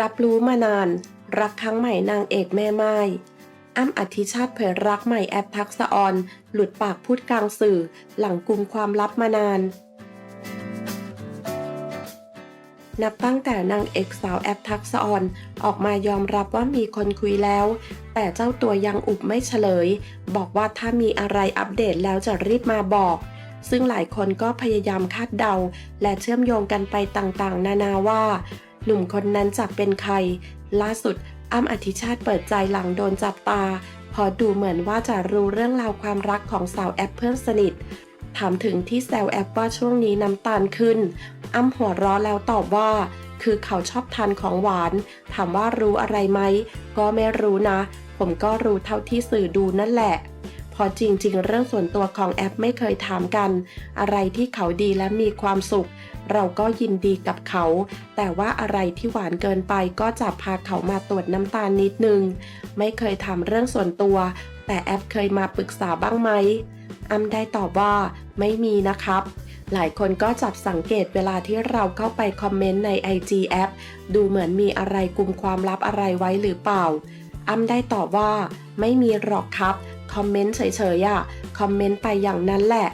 รับรู้มานาน รักครั้งใหม่นางเอกแม่ไม้อ้ำอธิชาติเผยรักใหม่แอปทักษะออน หลุดปากพูดกลางสื่อ หลังกลุ่มความลับมานาน นับตั้งแต่นางเอกสาวแอปทักษะออน ออกมายอมรับว่ามีคนคุยแล้ว แต่เจ้าตัวยังอุบไม่เฉลย บอกว่าถ้ามีอะไรอัปเดตแล้วจะรีบมาบอก ซึ่งหลายคนก็พยายามคาดเดา และเชื่อมโยงกันไปต่างๆ นานาว่า หนุ่มคนนั้นจะเป็นใคร ล่าสุดอ้ำอธิชาติเปิดใจหลังโดนจับตา พอดูเหมือนว่าจะรู้เรื่องราวความรักของสาวแอปเพื่อนสนิท ถามถึงที่แซวแอปว่าช่วงนี้น้ำตาลขึ้น อ้ำหัวเราะแล้วตอบว่า คือเขาชอบทานของหวาน ถามว่ารู้อะไรไหม ก็ไม่รู้นะ ผมก็รู้เท่าที่สื่อดูนั่นแหละ พอจริง ๆ เรื่องส่วนตัวของแอปไม่เคยถามกัน อะไรที่เขาดีและมีความสุข เราก็ยินดีกับเขา แต่ว่าอะไรที่หวานเกินไปก็จะพาเขามาตรวจน้ำตาลนิดนึง ไม่เคยถามเรื่องส่วนตัว แต่แอปเคยมาปรึกษาบ้างไหมอ้ำได้ตอบว่าไม่มีนะครับหลายคนก็จับสังเกตเวลาที่เราเข้าไปคอมเมนต์ใน IG แอป ดูเหมือนมีอะไรกลุ่มความลับอะไรไว้หรือเปล่า อ้ำได้ตอบว่า ไม่มีหรอกครับ คอมเมนต์เฉยๆอะคอมเมนต์ไปอย่างนั้นแหละ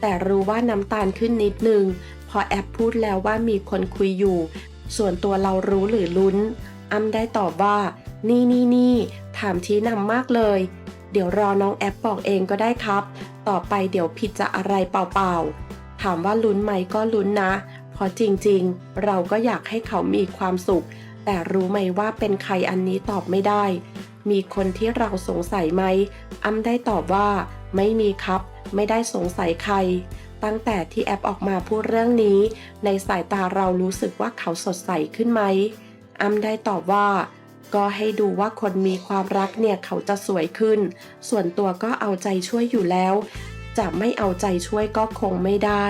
แต่รู้ว่าน้ำตาลขึ้นนิดนึง พอแอปพูดแล้วว่ามีคนคุยอยู่ ส่วนตัวเรารู้หรือลุ้น อ้ำได้ตอบว่า นี่นี่นี่ถามชี้นำมากเลย เดี๋ยวรอน้องแอปบอกเองก็ได้ครับ ต่อไปเดี๋ยวผิดจะอะไรเปล่าๆ ถามว่าลุ้นไหมก็ลุ้นนะเพราะจริงๆ เราก็อยากให้เขามีความสุข แต่รู้ไหมว่าเป็นใครอันนี้ตอบไม่ได้ มีคนที่เราสงสัยไหม อ้ำได้ตอบว่า ไม่มีครับ ไม่ได้สงสัยใคร ตั้งแต่ที่แอปออกมาพูดเรื่องนี้ ในสายตาเรารู้สึกว่าเขาสดใสขึ้นไหม อ้ำได้ตอบว่า ก็ให้ดูว่าคนมีความรักเนี่ยเขาจะสวยขึ้น ส่วนตัวก็เอาใจช่วยอยู่แล้ว จะไม่เอาใจช่วยก็คงไม่ได้